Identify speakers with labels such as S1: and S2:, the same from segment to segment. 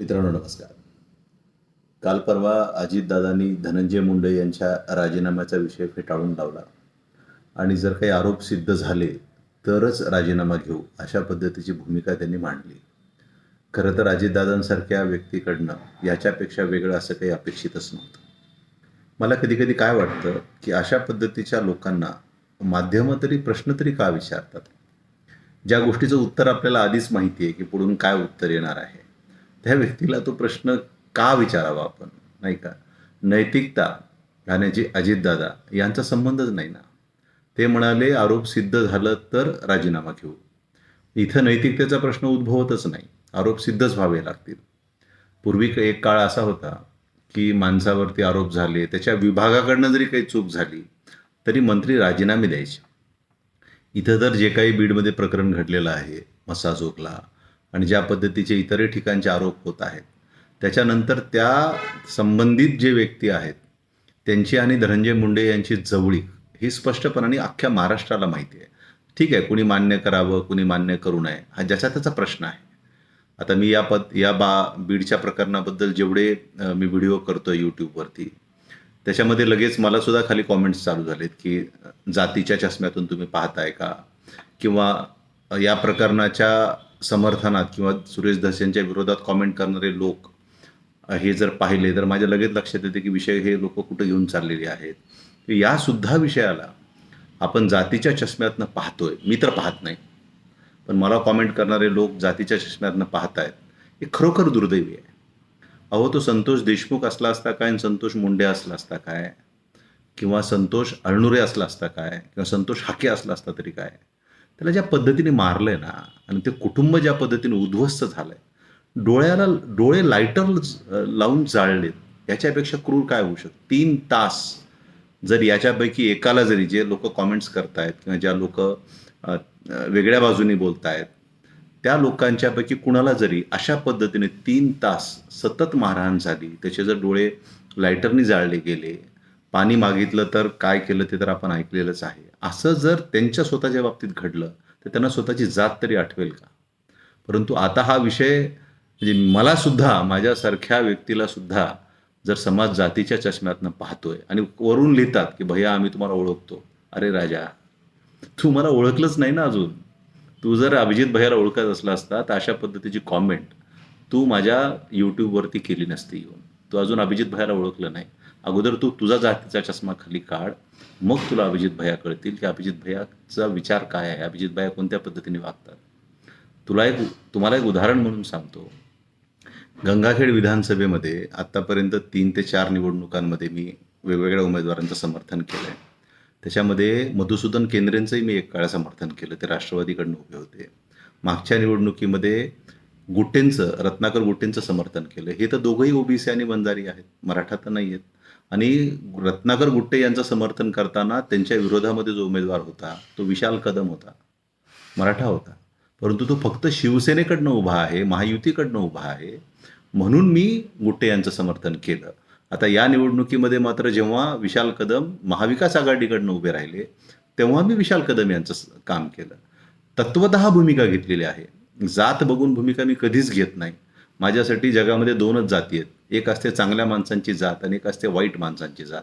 S1: मित्रांनो नमस्कार. काल परवा अजितदादांनी धनंजय मुंडे यांच्या राजीनाम्याचा विषय फेटाळून लावला. आणि जर काही आरोप सिद्ध झाले तरच राजीनामा घेऊ अशा पद्धतीची भूमिका त्यांनी मांडली. खरं तर अजितदादांसारख्या व्यक्तीकडनं याच्यापेक्षा वेगळं असं काही अपेक्षितच नव्हतं. मला कधी कधी काय वाटतं की अशा पद्धतीच्या लोकांना माध्यमं तरी प्रश्न तरी का विचारतात? ज्या गोष्टीचं उत्तर आपल्याला आधीच माहिती आहे की पुढून काय उत्तर येणार आहे. त्या व्यक्तीला तो प्रश्न का विचारावा आपण? नाही का? नैतिकता राहण्याची अजितदादा यांचा संबंधच नाही ना. ते म्हणाले आरोप सिद्ध झालं तर राजीनामा घेऊ. इथं नैतिकतेचा प्रश्न उद्भवतच नाही. आरोप सिद्धच व्हावे लागतील. पूर्वी एक काळ असा होता की माणसावरती आरोप झाले त्याच्या विभागाकडनं जरी काही चूक झाली तरी मंत्री राजीनामे द्यायचे. इथं तर जे काही बीडमध्ये प्रकरण घडलेलं आहे मसाजोगला आणि ज्या पद्धतीचे इतरही ठिकाणचे आरोप होत आहेत. त्याच्यानंतर त्या संबंधित जे व्यक्ती आहेत त्यांची आणि धनंजय मुंडे यांची जवळीक ही स्पष्टपणाने अख्ख्या महाराष्ट्राला माहिती आहे. ठीक आहे कुणी मान्य करावं कुणी मान्य करू नये हा ज्याचा त्याचा प्रश्न आहे. आता मी या पद या बा बीडच्या प्रकरणाबद्दल जेवढे मी व्हिडिओ करतो यूट्यूबवरती त्याच्यामध्ये लगेच मला सुद्धा खाली कॉमेंट्स चालू झालेत की जातीच्या चष्म्यातून तुम्ही पाहताय का? किंवा या प्रकरणाच्या समर्थनात किंवा सुरेश धस यांच्या विरोधात कॉमेंट करणारे लोक हे जर पाहिले तर माझ्या लगेच लक्षात येते की विषय हे लोक कुठं घेऊन चाललेले आहेत. या सुद्धा विषयाला आपण जातीच्या चष्म्यातनं पाहतोय. मी तर पाहत नाही. पण मला कॉमेंट करणारे लोक जातीच्या चष्म्यातनं पाहतायत. हे खरोखर दुर्दैवी आहे. अहो तो संतोष देशमुख असला असता काय? आणि संतोष मुंडे असला असता काय? किंवा संतोष अळनुरे असला असता काय? किंवा संतोष हाके असला असता तरी काय? त्याला ज्या पद्धतीने मारलंय ना आणि ते कुटुंब ज्या पद्धतीने उद्ध्वस्त झालंय डोळ्याला डोळे लायटर लावून जाळलेत याच्यापेक्षा क्रूर काय होऊ शकतं? तीन तास जर याच्यापैकी एकाला जरी जे लोक कॉमेंट्स करतायत किंवा ज्या लोक वेगळ्या बाजूनी बोलतायत त्या लोकांच्यापैकी कुणाला जरी अशा पद्धतीने तीन तास सतत मारहाण झाली त्याचे जर डोळे लायटरनी जाळले गेले पाणी मागितलं तर काय केलं ते तर आपण ऐकलेलंच आहे. असं जर त्यांच्या स्वतःच्या बाबतीत घडलं तर त्यांना स्वतःची जात तरी आठवेल का? परंतु आता हा विषय म्हणजे मला सुद्धा माझ्यासारख्या व्यक्तीला सुद्धा जर समाज जातीच्या चष्म्यातनं पाहतोय आणि वरून लिहितात की भैया आम्ही तुम्हाला ओळखतो. अरे राजा तू मला ओळखलंच नाही ना अजून. तू जर अभिजित भैयाला ओळखत असला असता तर अशा पद्धतीची कॉमेंट तू माझ्या यूट्यूबवरती केली नसती येऊन. तू अजून अभिजित भैयाला ओळखलं नाही. अगोदर तू तुझा जातीचा चष्मा खाली काढ मग तुला अभिजित भैया कळतील की अभिजित भैयाचा विचार काय आहे. अभिजित भैया कोणत्या पद्धतीने वागतात? तुला एक तुम्हाला एक उदाहरण म्हणून सांगतो. गंगाखेड विधानसभेमध्ये आत्तापर्यंत तीन ते चार निवडणुकांमध्ये मी वेगवेगळ्या उमेदवारांचं समर्थन केलं आहे त्याच्यामध्ये मधुसूदन केंद्रेंचंही मी एक काळ समर्थन केलं. ते राष्ट्रवादीकडनं उभे होते. मागच्या निवडणुकीमध्ये गुट्टेंचं रत्नाकर गुट्टेंचं समर्थन केलं. हे तर दोघंही ओबीसी आणि बंजारी आहेत. मराठा तर नाही आहेत आणि रत्नाकर गुट्टे यांचं समर्थन करताना त्यांच्या विरोधामध्ये जो उमेदवार होता तो विशाल कदम होता. मराठा होता. परंतु तो फक्त शिवसेनेकडनं उभा आहे महायुतीकडनं उभा आहे. म्हणून मी गुट्टे यांचं समर्थन केलं. आता या निवडणुकीमध्ये मात्र जेव्हा विशाल कदम महाविकास आघाडीकडनं उभे राहिले तेव्हा मी विशाल कदम यांचं काम केलं. तत्वत भूमिका घेतलेली आहे. जात बघून भूमिका मी कधीच घेत नाही. माझ्यासाठी जगामध्ये दोनच जाती आहेत. एक असते चांगल्या माणसांची जात आणि एक असते वाईट माणसांची जात.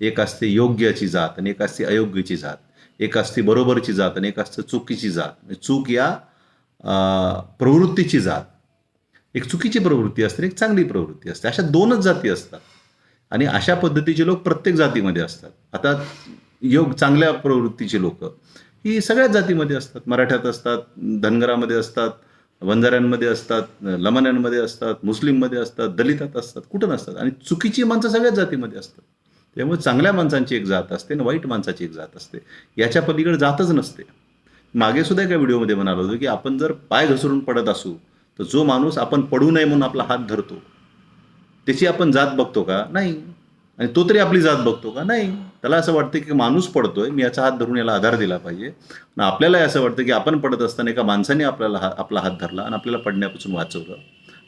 S1: एक असते योग्याची जात आणि एक असते अयोग्याची जात. एक असते बरोबरची जात आणि एक असते चुकीची जात. म्हणजे चूक या प्रवृत्तीची जात. एक चुकीची प्रवृत्ती असते एक चांगली प्रवृत्ती असते. अशा दोनच जाती असतात. आणि अशा पद्धतीचे लोक प्रत्येक जातीमध्ये असतात. आता योग चांगल्या प्रवृत्तीची लोक ही सगळ्याच जातीमध्ये असतात. मराठ्यात असतात धनगरामध्ये असतात वंजाऱ्यांमध्ये असतात लमान्यांमध्ये असतात मुस्लिममध्ये असतात दलितात असतात कुठं नसतात. आणि चुकीची माणसं सगळ्याच जातीमध्ये असतात. त्यामुळे चांगल्या माणसांची एक जात असते आणि वाईट माणसाची एक जात असते. याच्या पलीकडे जातच नसते. मागे सुद्धा एका व्हिडिओमध्ये म्हणालो होतो की आपण जर पाय घसरून पडत असू तर जो माणूस आपण पडू नये म्हणून आपला हात धरतो त्याची आपण जात बघतो का? नाही. आणि तो तरी आपली जात बघतो का? नाही. त्याला असं वाटतं की माणूस पडतोय. मी याचा हात धरून याला आधार दिला पाहिजे. आणि आपल्यालाही असं वाटतं की आपण पडत असताना एका माणसाने आपल्याला हा आपला हात धरला आणि आपल्याला पडण्यापासून वाचवलं.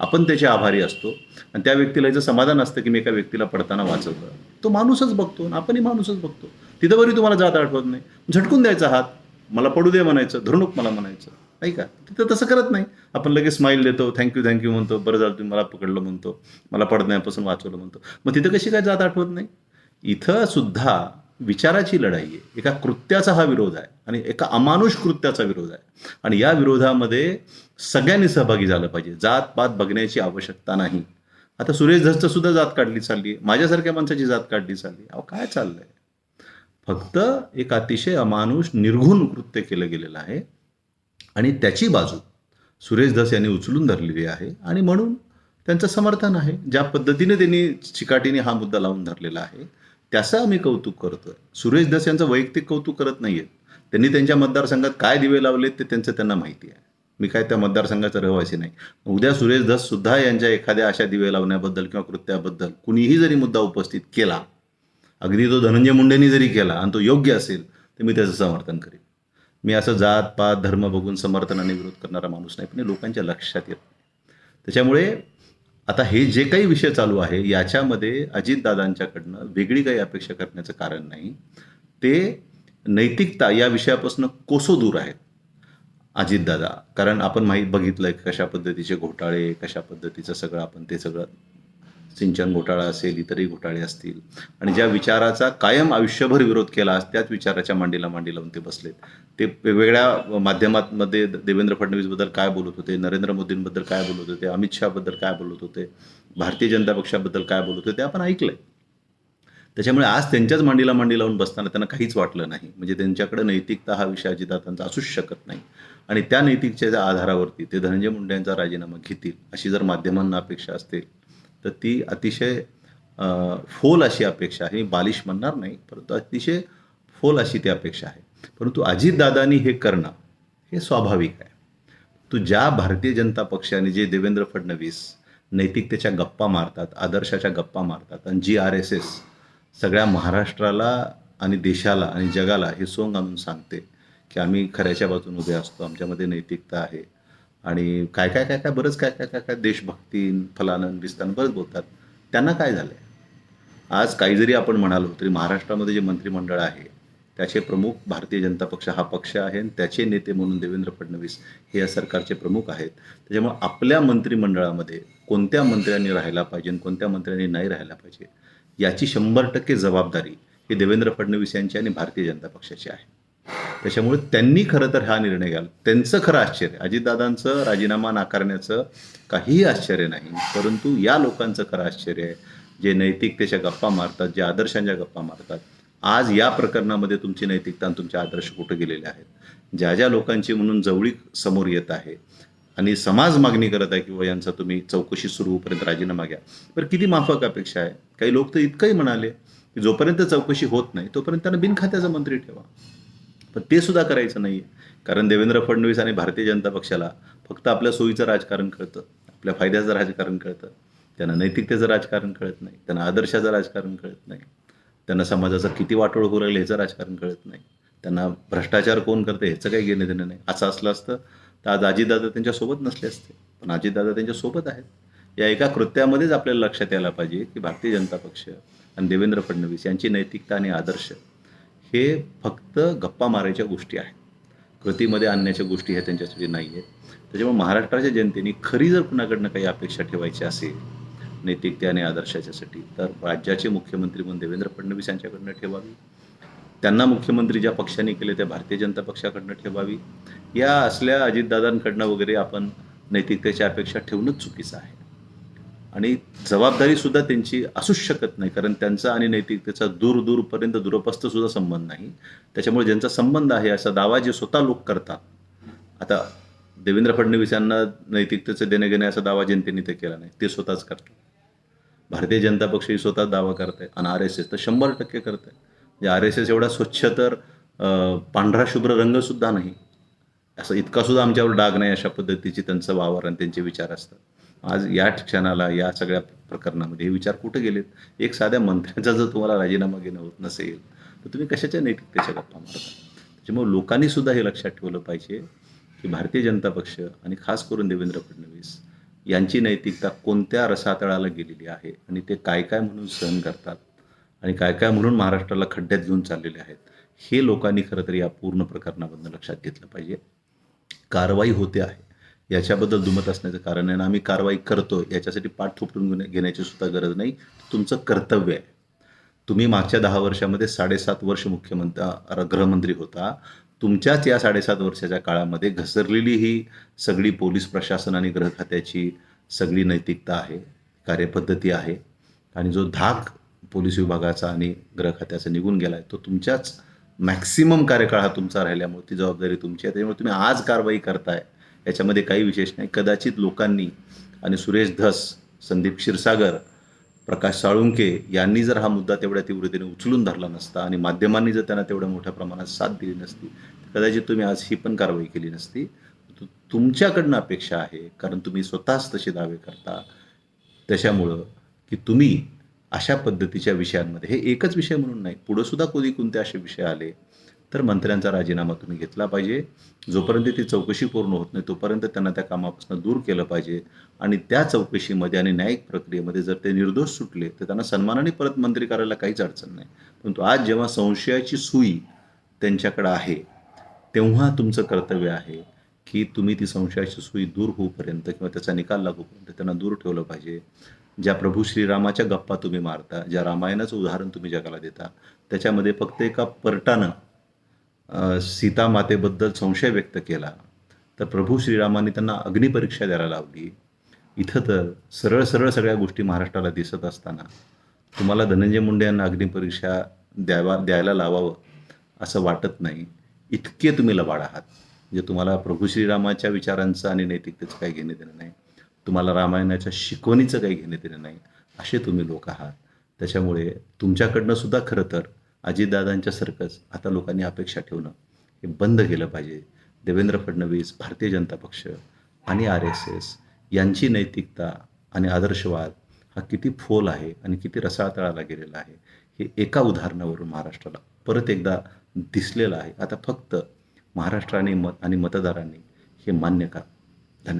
S1: आपण त्याचे आभारी असतो. आणि त्या व्यक्तीला याचं समाधान असतं की मी एका व्यक्तीला पडताना वाचवलं. तो माणूसच बघतो आणि आपणही माणूसच बघतो. तिथं बरी तुम्हाला जात आठवत नाही. झटकून द्यायचा हात. मला पडू दे म्हणायचं. धरणूक मला म्हणायचं. नाही का? तिथं तसं करत नाही. आपण लगेच स्माईल देतो थँक्यू थँक्यू म्हणतो. बरं झालं तुम्ही मला पकडलं म्हणतो. मला पडण्यापासून वाचवलं म्हणतो. मग तिथं कशी काय जात आठवत नाही? इथं सुद्धा विचाराची लढाई आहे. एका कृत्याचा हा विरोध आहे आणि एका अमानुष कृत्याचा विरोध आहे. आणि या विरोधामध्ये सगळ्यांनी सहभागी झालं पाहिजे. जात पात बघण्याची आवश्यकता नाही. आता सुरेश धसचं सुद्धा जात काढली चालली आहे. माझ्यासारख्या माणसाची जात काढली चालली अहो काय चाललंय? फक्त एक अतिशय अमानुष निर्घुण कृत्य केलं गेलेलं आहे. आणि त्याची बाजू सुरेश धस यांनी उचलून धरलेली आहे आणि म्हणून त्यांचं समर्थन आहे. ज्या पद्धतीने त्यांनी चिकाटीने हा मुद्दा लावून धरलेला आहे त्याचं आम्ही कौतुक करतोय. सुरेश धस यांचं वैयक्तिक कौतुक करत नाही आहेत त्यांनी त्यांच्या मतदारसंघात काय दिवे लावलेत ते त्यांचं त्यांना माहिती आहे. मी काय त्या मतदारसंघाचा रहिवासी नाही. उद्या सुरेश धस सुद्धा यांच्या एखाद्या अशा दिवे लावण्याबद्दल किंवा कृत्याबद्दल कुणीही जरी मुद्दा उपस्थित केला अगदी तो धनंजय मुंडेंनी जरी केला आणि तो योग्य असेल तर मी त्याचं समर्थन करेन. मी असं जात पात धर्म बघून समर्थन आणि विरोध करणारा माणूस नाही पण लोकांच्या लक्षात येत त्याच्यामुळे आता हे जे काही विषय चालू आहे याच्यामध्ये अजितदादांच्याकडनं वेगळी काही अपेक्षा करण्याचं कारण नाही. ते नैतिकता या विषयापासून कोसो दूर आहेत अजितदादा. कारण आपण माहीत बघितलंय कशा पद्धतीचे घोटाळे कशा पद्धतीचं सगळं आपण ते सगळं सिंचन घोटाळा असेल इतरही घोटाळे असतील. आणि ज्या विचाराचा कायम आयुष्यभर विरोध केला त्याच विचाराच्या मांडीला मांडी लावून ते बसलेत. ते वेगवेगळ्या माध्यमांमध्ये देवेंद्र फडणवीसबद्दल काय बोलत होते नरेंद्र मोदींबद्दल काय बोलत होते अमित शहाबद्दल काय बोलत होते भारतीय जनता पक्षाबद्दल काय बोलत होते ते आपण ऐकलंय. त्याच्यामुळे आज त्यांच्याच मांडीला मांडी लावून बसताना त्यांना काहीच वाटलं नाही. म्हणजे त्यांच्याकडे नैतिकता हा विषय अजितदादांचा असूच शकत नाही. आणि त्या नैतिकतेच्या आधारावरती ते धनंजय मुंडे यांचा राजीनामा घेतील अशी जर माध्यमांना अपेक्षा असतील तर ती अतिशय फोल अशी अपेक्षा आहे. मी बालिश म्हणणार नाही परंतु अतिशय फोल अशी ती अपेक्षा आहे. परंतु अजितदादांनी हे करणं हे स्वाभाविक आहे. तू ज्या भारतीय जनता पक्षाने जे देवेंद्र फडणवीस नैतिकतेच्या गप्पा मारतात आदर्शाच्या गप्पा मारतात आणि जी आर एस एस सगळ्या महाराष्ट्राला आणि देशाला आणि जगाला हे सोंग आणून सांगते की आम्ही खऱ्याच्या बाजून उभे असतो आमच्यामध्ये नैतिकता आहे. आणि काय काय काय काय बरंच काय काय काय काय देशभक्ती फलानं बिस्तान बरंच बोलतात. त्यांना काय झालं आहे आज काही जरी आपण म्हणालो तरी महाराष्ट्रामध्ये जे मंत्रिमंडळ आहे त्याचे प्रमुख भारतीय जनता पक्ष हा पक्ष आहे आणि त्याचे नेते म्हणून देवेंद्र फडणवीस हे या सरकारचे प्रमुख आहेत. त्याच्यामुळे आपल्या मंत्रिमंडळामध्ये कोणत्या मंत्र्यांनी राहायला पाहिजे आणि कोणत्या मंत्र्यांनी नाही राहायला पाहिजे याची शंभर टक्के जबाबदारी ही देवेंद्र फडणवीस यांची आणि भारतीय जनता पक्षाची आहे. त्याच्यामुळे त्यांनी खरं तर हा निर्णय घ्याल. त्यांचं खरं आश्चर्य. अजितदादांचं राजीनामा नाकारण्याचं काहीही आश्चर्य नाही. परंतु या लोकांचं खरं आश्चर्य आहे. जे नैतिकतेच्या गप्पा मारतात जे आदर्शांच्या गप्पा मारतात आज या प्रकरणामध्ये तुमची नैतिकता आणि तुमचे आदर्श कुठे गेलेले आहेत? ज्या ज्या लोकांची म्हणून जवळीक समोर येत आहे आणि समाज मागणी करत आहे किंवा यांचा तुम्ही चौकशी सुरू होईपर्यंत राजीनामा घ्या. बरं किती माफक अपेक्षा आहे? काही लोक तर इतकंही म्हणाले की जोपर्यंत चौकशी होत नाही तोपर्यंत त्यांना बिनखात्याचा मंत्री ठेवा. पण ते सुद्धा करायचं नाही कारण देवेंद्र फडणवीस आणि भारतीय जनता पक्षाला फक्त आपल्या सोयीचं राजकारण कळतं आपल्या फायद्याचं राजकारण कळतं त्यांना नैतिकतेचं राजकारण कळत नाही त्यांना आदर्शाचं राजकारण कळत नाही त्यांना समाजाचं किती वाटोळ होऊ राहिलं ह्याचं राजकारण कळत नाही त्यांना भ्रष्टाचार कोण करते ह्याचं काही घेणं देणं नाही. असं असलं असतं तर आज अजितदादा त्यांच्यासोबत नसले असते पण अजितदादा त्यांच्यासोबत आहेत. या एका कृत्यामध्येच आपल्याला लक्षात यायला पाहिजे की भारतीय जनता पक्ष आणि देवेंद्र फडणवीस यांची नैतिकता आणि आदर्श हे फक्त गप्पा मारायच्या गोष्टी आहेत. कृतीमध्ये आणण्याच्या गोष्टी ह्या त्यांच्यासाठी नाही आहेत त्याच्यामुळे महाराष्ट्राच्या जनतेने खरी जर कुणाकडनं काही अपेक्षा ठेवायची असेल नैतिकते आणि आदर्शाच्यासाठी तर राज्याचे मुख्यमंत्री म्हणून देवेंद्र फडणवीस यांच्याकडनं ठेवावी. त्यांना मुख्यमंत्री ज्या पक्षाने केले त्या भारतीय जनता पक्षाकडनं ठेवावी. या असल्या अजितदादांकडनं वगैरे आपण नैतिकतेच्या अपेक्षा ठेवणंच चुकीचं आहे. आणि जबाबदारी सुद्धा त्यांची असूच शकत नाही कारण त्यांचा आणि नैतिकतेचा दूर दूरपर्यंत दुरपस्त सुद्धा संबंध नाही. त्याच्यामुळे ज्यांचा संबंध आहे असा दावा जे स्वतः लोक करतात आता देवेंद्र फडणवीस यांना नैतिकतेचं देणे घेणे असा दावा जनतेने ते केला नाही ते स्वतःच करतात. भारतीय जनता पक्ष ही स्वतः दावा करत आहे आणि आर एस एस तर शंभर टक्के करत आहे म्हणजे आर एस एस एवढा स्वच्छ तर पांढरा शुभ्र रंगसुद्धा नाही. असं इतकासुद्धा आमच्यावर डाग नाही अशा पद्धतीची त्यांचं वावर आणि त्यांचे विचार असतात. आज या क्षणाला या सगळ्या प्रकरणामध्ये हे विचार कुठे गेलेत? एक साध्या मंत्र्यांचा जर तुम्हाला राजीनामा घेणं होत नसेल तर तुम्ही कशाच्या नैतिकतेच्या गप्पा मारता? त्याच्यामुळे लोकांनी सुद्धा हे लक्षात ठेवलं पाहिजे की भारतीय जनता पक्ष आणि खास करून देवेंद्र फडणवीस यांची नैतिकता कोणत्या रसातळाला गेलेली आहे आणि ते काय काय म्हणून सहन करतात आणि काय काय म्हणून महाराष्ट्राला खड्ड्यात घेऊन चाललेले आहेत हे लोकांनी खरं तर या पूर्ण प्रकरणामधनं लक्षात घेतलं पाहिजे. कारवाई होते आहे. याच्याबद्दल दुमत असण्याचं कारण आहे ना आम्ही कारवाई करतो याच्यासाठी पाठ थोपटून घेण्याची सुद्धा गरज नाही. तुमचं कर्तव्य आहे. तुम्ही मागच्या दहा वर्षामध्ये साडेसात वर्ष मुख्यमंत्री गृहमंत्री होता. तुमच्याच या साडेसात वर्षाच्या काळामध्ये घसरलेली ही सगळी पोलीस प्रशासन आणि गृह खात्याची सगळी नैतिकता आहे कार्यपद्धती आहे आणि जो धाक पोलीस विभागाचा आणि गृह खात्याचा निघून गेला आहे तो तुमच्याच मॅक्सिमम कार्यकाळ हा तुमचा राहिल्यामुळे ती जबाबदारी तुमची आहे. त्यामुळे तुम्ही आज कारवाई करताय. याच्यामध्ये काही विशेष नाही. कदाचित लोकांनी आणि सुरेश धस संदीप क्षीरसागर प्रकाश साळुंके यांनी जर हा मुद्दा तेवढ्या तीव्रतेने उचलून धरला नसता आणि माध्यमांनी जर त्यांना तेवढ्या मोठ्या प्रमाणात साथ दिली नसती कदाचित तुम्ही आज ही पण कारवाई केली नसती. तुमच्याकडनं अपेक्षा आहे कारण तुम्ही स्वतःच तसे दावे करता. त्याच्यामुळं की तुम्ही अशा पद्धतीच्या विषयांमध्ये हे एकच विषय म्हणून नाही पुढंसुद्धा कोणी कधी कोणते असे विषय आले तर मंत्र्यांचा राजीनामा तुम्ही घेतला पाहिजे. जोपर्यंत ती चौकशी पूर्ण होत नाही तोपर्यंत त्यांना त्या कामापासून दूर केलं पाहिजे. आणि त्या चौकशीमध्ये आणि न्यायिक प्रक्रियेमध्ये जर ते निर्दोष सुटले तर त्यांना सन्मानाने परत मंत्री करायला काहीच अडचण नाही. परंतु आज जेव्हा संशयाची सुई त्यांच्याकडं आहे तेव्हा तुमचं कर्तव्य आहे की तुम्ही ती संशयाची सुई दूर होऊपर्यंत किंवा त्याचा निकाल लागूपर्यंत त्यांना दूर ठेवलं पाहिजे. ज्या प्रभू श्रीरामाच्या गप्पा तुम्ही मारता ज्या रामायणाचं उदाहरण तुम्ही जगाला देता त्याच्यामध्ये फक्त एका पर्टानं सीता मातेबद्दल संशय व्यक्त केला तर प्रभू श्रीरामाने त्यांना अग्निपरीक्षा द्यायला लावली. इथं तर सरळ सरळ सगळ्या गोष्टी महाराष्ट्राला दिसत असताना तुम्हाला धनंजय मुंडे यांना अग्निपरीक्षा द्यावा द्यायला लावावं असं वाटत नाही. इतके तुम्ही लबाड आहात म्हणजे तुम्हाला प्रभू श्रीरामाच्या विचारांचं आणि नैतिकतेचं काही घेणे देणं नाही. तुम्हाला रामायणाच्या शिकवणीचं काही घेणे देणं नाही. असे तुम्ही लोक आहात. त्याच्यामुळे तुमच्याकडनं सुद्धा खरं तर अजितदादांच्या सारखंच आता लोकांनी अपेक्षा ठेवणं हे बंद केलं पाहिजे. देवेंद्र फडणवीस भारतीय जनता पक्ष आणि आर एस एस यांची नैतिकता आणि आदर्शवाद हा किती फोल आहे आणि किती रसाळतळाला गेलेला आहे हे एका उदाहरणावरून महाराष्ट्राला परत एकदा दिसलेलं आहे. आता फक्त महाराष्ट्राने मत आणि मतदारांनी हे मान्य करा